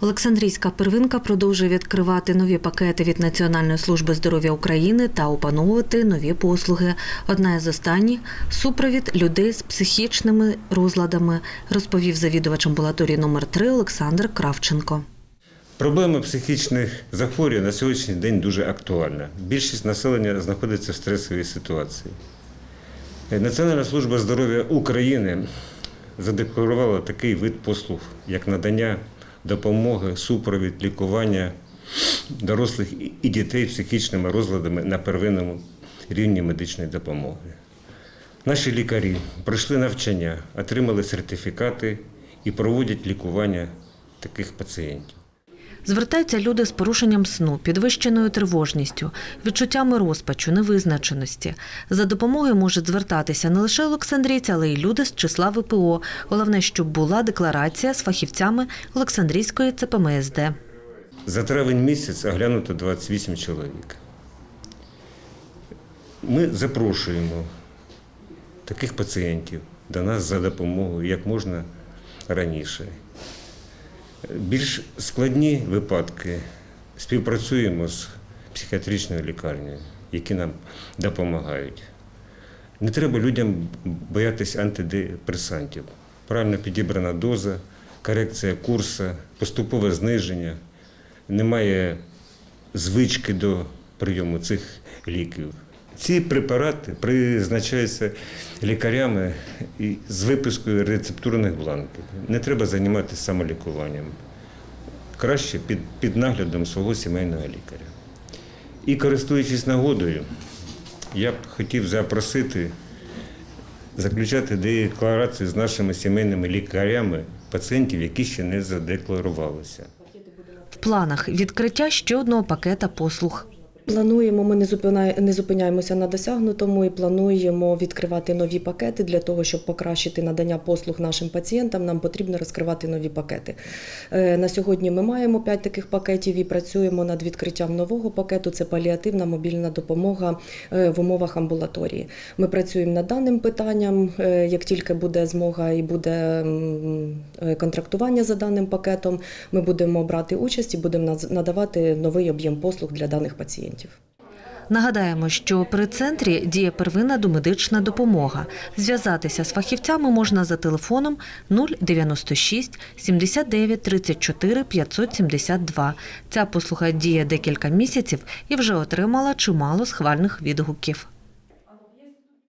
Олександрійська первинка продовжує відкривати нові пакети від Національної служби здоров'я України та опановувати нові послуги. Одна із останніх супровід людей з психічними розладами, розповів завідувач амбулаторії номер 3 Олександр Кравченко. Проблема психічних захворювань на сьогоднішній день дуже актуальна. Більшість населення знаходиться в стресовій ситуації. Національна служба здоров'я України задекларувала такий вид послуг, як надання допомоги, супровід, лікування дорослих і дітей з психічними розладами на первинному рівні медичної допомоги. Наші лікарі пройшли навчання, отримали сертифікати і проводять лікування таких пацієнтів. Звертаються люди з порушенням сну, підвищеною тривожністю, відчуттями розпачу, невизначеності. За допомогою можуть звертатися не лише олександрійці, але й люди з числа ВПО. Головне, щоб була декларація з фахівцями Олександрійської ЦПМСД. За травень місяць оглянуто 28 чоловік. Ми запрошуємо таких пацієнтів до нас за допомогою як можна раніше. Більш складні випадки співпрацюємо з психіатричною лікарнею, які нам допомагають. Не треба людям боятися антидепресантів. Правильно підібрана доза, корекція курсу, поступове зниження. Немає звички до прийому цих ліків. Ці препарати призначаються лікарями з випискою рецептурних бланків. Не треба займатися самолікуванням. Краще під, під наглядом свого сімейного лікаря. І користуючись нагодою, я б хотів запросити заключати декларацію з нашими сімейними лікарями пацієнтів, які ще не задекларувалися. В планах відкриття ще одного пакета послуг. Плануємо, ми не зупиняємося на досягнутому і плануємо відкривати нові пакети для того, щоб покращити надання послуг нашим пацієнтам. Нам потрібно розкривати нові пакети. Е, На сьогодні ми маємо 5 таких пакетів і працюємо над відкриттям нового пакету. Це паліативна мобільна допомога е, в умовах амбулаторії. Ми працюємо над даним питанням. Е, Як тільки буде змога і буде контрактування за даним пакетом, ми будемо брати участь і будемо надавати новий об'єм послуг для даних пацієнтів. Нагадаємо, що при центрі діє первинна домедична допомога. Зв'язатися з фахівцями можна за телефоном 096 79 34 572. Ця послуга діє декілька місяців і вже отримала чимало схвальних відгуків.